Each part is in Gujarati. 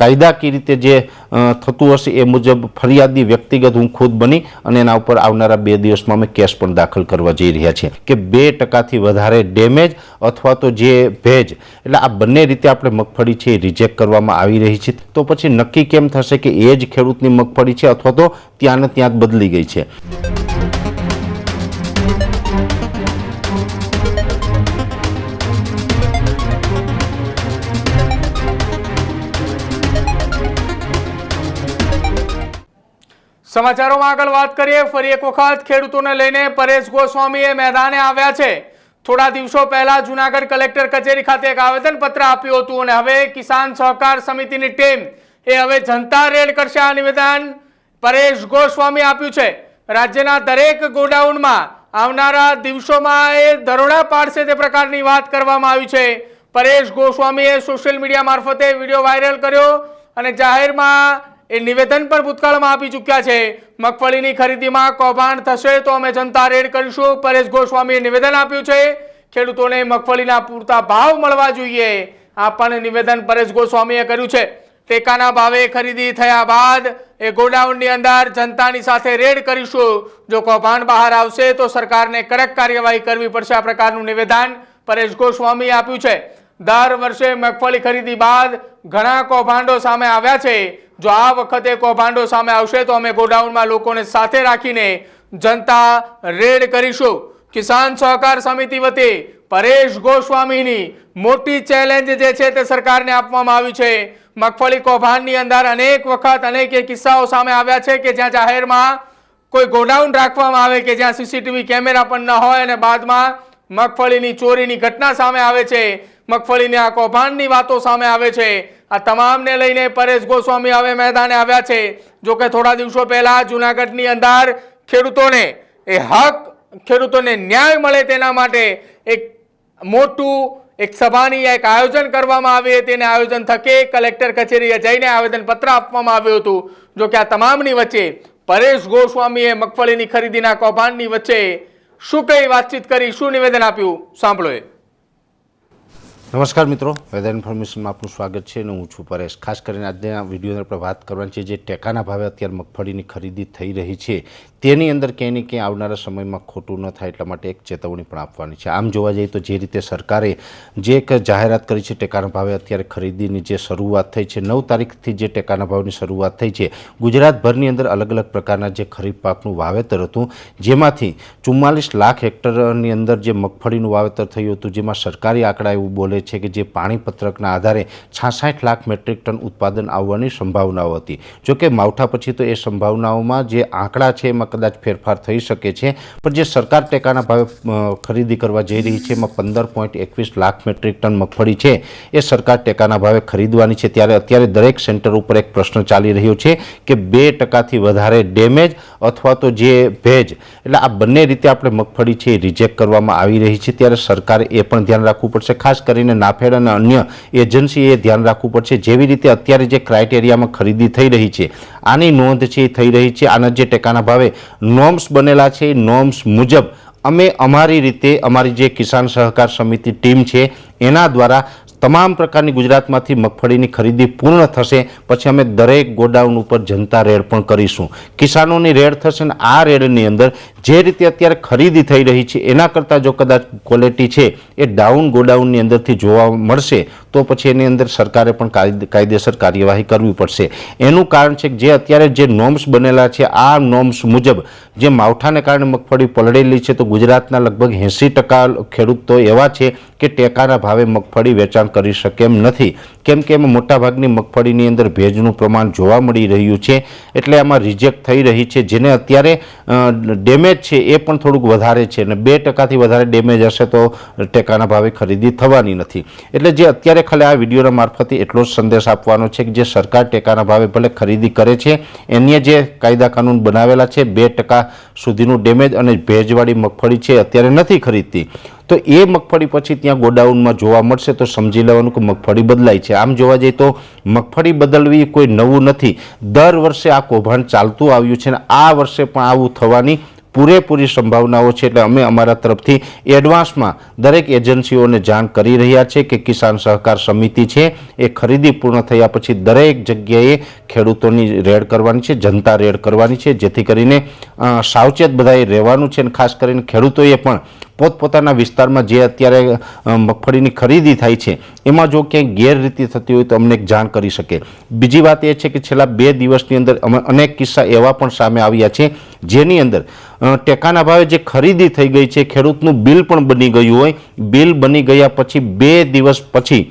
કાયદાકીય રીતે જે થતું હશે એ મુજબ ફરિયાદી વ્યક્તિગત હું ખુદ બની અને એના ઉપર આવનારા બે દિવસમાં અમે કેસ પણ દાખલ કરવા જઈ રહ્યા છીએ કે બે ટકાથી વધારે ડેમેજ અથવા તો જે ભેજ, એટલે આ બંને રીતે આપણે મગફળી છે એ રિજેક્ટ કરવામાં આવી રહી છે. તો પછી નક્કી કેમ થશે કે એ જ ખેડૂતની મગફળી છે અથવા તો ત્યાં ને ત્યાં જ બદલી ગઈ છે? સમાચારોમાં આગળ વાત કરીએ, ફરી એક વખત ખેડૂતોને લઈને પરેશ ગોસ્વામીએ મેદાને આવ્યા છે. થોડા દિવસો પહેલા જુનાગઢ કલેક્ટર કચેરી ખાતે એક આવેદનપત્ર આપ્યું હતું અને હવે કિસાન સહકાર સમિતિની ટીમ એ હવે જનતા રેડ કરશે આ નિવેદન પરેશ ગોસ્વામી આપ્યું છે. રાજ્યના દરેક ગોડાઉનમાં આવનારા દિવસોમાં એ દરોડા પાડશે તે પ્રકારની વાત કરવામાં આવી છે. પરેશ ગોસ્વામીએ સોશિયલ મીડિયા મારફતે વીડિયો વાયરલ કર્યો અને જાહેરમાં એ નિવેદન પણ ભૂતકાળમાં આપી ચૂક્યા છે. મગફળીની ખરીદીમાં કૌભાંડ થશે તો અમે જનતા રેડ કરીશું. પરેશ ગોસ્વામીએ નિવેદન આપ્યું છે. ખેડૂતોને મગફળીના પૂરતા ભાવ મળવા જોઈએ. આ પણ નિવેદન પરેશ ગોસ્વામીએ કર્યું છે. ટેકાના ભાવે ખરીદી થયા બાદ એ ગોડાઉનની અંદર જનતાની સાથે રેડ કરીશું. જો કૌભાંડ બહાર આવશે તો સરકારને કડક કાર્યવાહી કરવી પડશે. આ પ્રકારનું નિવેદન પરેશ ગોસ્વામીએ આપ્યું છે. દર વર્ષે મગફળી ખરીદી બાદ ઘણા કૌભાંડો સામે આવ્યા છે. જો આ વખતે કૌભાંડો સામે આવશે તો અમે ગોડાઉનમાં લોકોને સાથે રાખીને જનતા રેડ કરીશું. કિસાન સહકાર સમિતિ વતી પરેશ ગોસ્વામીની મોટી ચેલેન્જ જે છે તે સરકારને આપવામાં આવી છે. મગફળી કૌભાંડની અંદર અનેક વખત અનેક કિસ્સાઓ સામે આવ્યા છે કે જ્યાં જાહેરમાં કોઈ ગોડાઉન રાખવામાં આવે કે જ્યાં સીસીટીવી કેમેરા પણ ન હોય અને બાદમાં મગફળીની ચોરીની ઘટના સામે આવે છે. મગફળીની આ કૌભાંડની વાતો સામે આવે છે. આ તમામને લઈને પરેશ ગોસ્વામી હવે મેદાને આવ્યા છે. જો કે થોડા દિવસો પહેલા જુનાગઢની અંદર ખેડૂતોને એ હક, ખેડૂતોને ન્યાય મળે તેના માટે એક મોટું, એક સભાની એક આયોજન કરવામાં આવે તેને આયોજન થકે કલેક્ટર કચેરીએ જઈને આવેદનપત્ર આપવામાં આવ્યું હતું. જો કે આ તમામની વચ્ચે પરેશ ગોસ્વામીએ મગફળીની ખરીદીના કૌભાંડની વચ્ચે શું કઈ વાતચીત કરી શું નિવેદન આપ્યું? સાંભળો એ. નમસ્કાર મિત્રો વેધર ઇન્ફોર્મેશનમાં આપનું સ્વાગત છે અને હું છું પરેશ. ખાસ કરીને આજના વિડીયોની આપણે વાત કરવાની છે જે ટેકાના ભાવે અત્યારે મગફળીની ખરીદી થઈ રહી છે. તેની અંદર ક્યાંય ને ક્યાંય આવનારા સમયમાં ખોટું ન થાય એટલા માટે એક ચેતવણી પણ આપવાની છે. આમ જોવા જઈએ તો જે રીતે સરકારે જે એક જાહેરાત કરી છે ટેકાના ભાવે અત્યારે ખરીદીની જે શરૂઆત થઈ છે, નવ તારીખથી જે ટેકાના ભાવની શરૂઆત થઈ છે, ગુજરાતભરની અંદર અલગ અલગ પ્રકારના જે ખરીફ પાકનું વાવેતર હતું, જેમાંથી ચુમ્માલીસ લાખ હેક્ટરની અંદર જે મગફળીનું વાવેતર થયું હતું, જેમાં સરકારી આંકડા એવું બોલે છે કે જે પાણીપત્રકના આધારે છાસઠ લાખ મેટ્રિક ટન ઉત્પાદન આવવાની સંભાવનાઓ હતી. જોકે માવઠા પછી તો એ સંભાવનાઓમાં જે આંકડા છે એમાં કદાચ ફેરફાર થઈ શકે છે. પણ જે સરકાર ટેકાના ભાવે ખરીદી કરવા જઈ રહી છે, એમાં પંદર પોઈન્ટ એકવીસ લાખ મેટ્રિક ટન મગફળી છે, એ સરકાર ટેકાના ભાવે ખરીદવાની છે. ત્યારે અત્યારે દરેક સેન્ટર ઉપર એક પ્રશ્ન ચાલી રહ્યો છે કે બે ટકાથી વધારે ડેમેજ અથવા તો જે ભેજ, એટલે આ બંને રીતે આપણે મગફળી છે એ રિજેક્ટ કરવામાં આવી રહી છે. ત્યારે સરકારે એ પણ ધ્યાન રાખવું પડશે. ખાસ કરીને નાફેડ અને અન્ય એજન્સીએ ધ્યાન રાખવું પડશે. જેવી રીતે અત્યારે જે ક્રાઇટેરિયામાં ખરીદી થઈ રહી છે, આની નોંધ છે એ થઈ રહી છે. આના જે ટેકાના ભાવે નોમ્સ બનેલા છે, એ નોર્મ્સ મુજબ અમે અમારી રીતે અમારી જે કિસાન સહકાર સમિતિ ટીમ છે, એના દ્વારા તમામ પ્રકારની ગુજરાતમાંથી મગફળીની ખરીદી પૂર્ણ થશે. પછી અમે દરેક ગોડાઉન ઉપર જનતા રેડ પણ કરીશું. કિસાનોની રેડ થશે અને આ રેડની અંદર જે રીતે અત્યારે ખરીદી થઈ રહી છે, એના કરતાં જો કદાચ ક્વોલિટી છે, એ ડાઉન ગોડાઉનની અંદરથી જોવા મળશે, તો પછી એની અંદર સરકારે પણ કાયદેસર કાર્યવાહી કરવી પડશે. એનું કારણ છે કે જે અત્યારે જે નોમ્સ બનેલા છે, આ નોમ્સ મુજબ જે માવઠાને કારણે મગફળી પલળેલી છે, તો ગુજરાતના લગભગ એંસી ટકા ખેડૂત એવા છે કે ટેકાના ભાવે મગફળી વેચાણ કરી શકે એમ નથી. કેમ કે એમાં મોટાભાગની મગફળીની અંદર ભેજનું પ્રમાણ જોવા મળી રહ્યું છે, એટલે આમાં રિજેક્ટ થઈ રહી છે, જેને અત્યારે ડેમેજ છે એ પણ થોડુંક વધારે છે અને બે ટકાથી વધારે ડેમેજ હશે તો ટેકાના ભાવે ખરીદી થવાની નથી. એટલે જે અત્યારે ખાલી આ વિડીયોના મારફતે એટલો જ સંદેશ આપવાનો છે કે જે સરકાર ટેકાના ભાવે ભલે ખરીદી કરે છે, એની જે કાયદા કાનૂન બનાવેલા છે, બે ટકા સુધીનું ડેમેજ અને ભેજવાળી મગફળી છે અત્યારે નથી ખરીદતી. તો એ મગફળી પછી ત્યાં ગોડાઉનમાં જોવા મળશે તો સમજી લેવાનું કે મગફળી બદલાય છે. આમ જોવા જઈએ તો મગફળી બદલવી કોઈ નવું નથી. દર વર્ષે આ કૌભાંડ ચાલતું આવ્યું છે અને આ વર્ષે પણ આવું થવાની પૂરેપૂરી સંભાવનાઓ છે એટલે અમે અમારા તરફથી એડવાન્સમાં દરેક એજન્સીઓને જાણ કરી રહ્યા છે કે કિસાન સહકાર સમિતિ છે એ ખરીદી પૂર્ણ થયા પછી દરેક જગ્યાએ ખેડૂતોની રેડ કરવાની છે, જનતા રેડ કરવાની છે, જેથી કરીને સાવચેત બધાએ રહેવાનું છે અને ખાસ કરીને ખેડૂતોએ પણ પોતપોતાના વિસ્તારમાં જે અત્યારે મગફળીની ખરીદી થાય છે, એમાં જો ક્યાંય ગેરરીતિ થતી હોય તો અમને જાણ કરી શકે. બીજી વાત એ છે કે છેલ્લા બે દિવસની અંદર અમે અનેક કિસ્સા એવા પણ સામે આવ્યા છે, જેની અંદર ટેકાના ભાવે જે ખરીદી થઈ ગઈ છે, ખેડૂતનું બિલ પણ બની ગયું હોય. બિલ બની ગયા પછી બે દિવસ પછી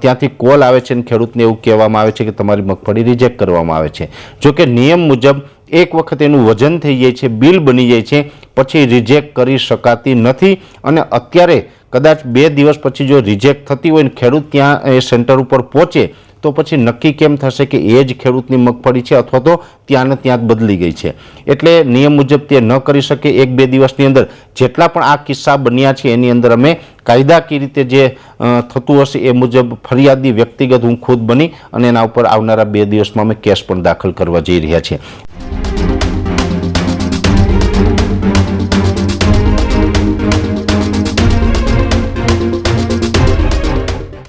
ત્યાંથી કોલ આવે છે અને ખેડૂતને એવું કહેવામાં આવે છે કે તમારી મગફળી રિજેક્ટ કરવામાં આવે છે. જો કે નિયમ મુજબ એક વખત એનું વજન થઈ જાય છે, બિલ બની જાય છે, પછી રિજેક્ટ કરી શકાતી નથી અને અત્યારે કદાચ બે દિવસ પછી જો રિજેક્ટ થતી હોય ને ખેડૂત ત્યાં એ સેન્ટર ઉપર પહોંચે, તો પછી નક્કી કેમ થશે કે એ જ ખેડૂતની મગફળી છે અથવા તો ત્યાં ને ત્યાં જ બદલી ગઈ છે. એટલે નિયમ મુજબ તે ન કરી શકે એક બે દિવસની અંદર. જેટલા પણ આ કિસ્સા બન્યા છે એની અંદર અમે કાયદાકીય રીતે જે થતું હશે એ મુજબ ફરિયાદી વ્યક્તિગત હું ખુદ બની અને એના ઉપર આવનારા બે દિવસમાં અમે કેસ પણ દાખલ કરવા જઈ રહ્યા છીએ.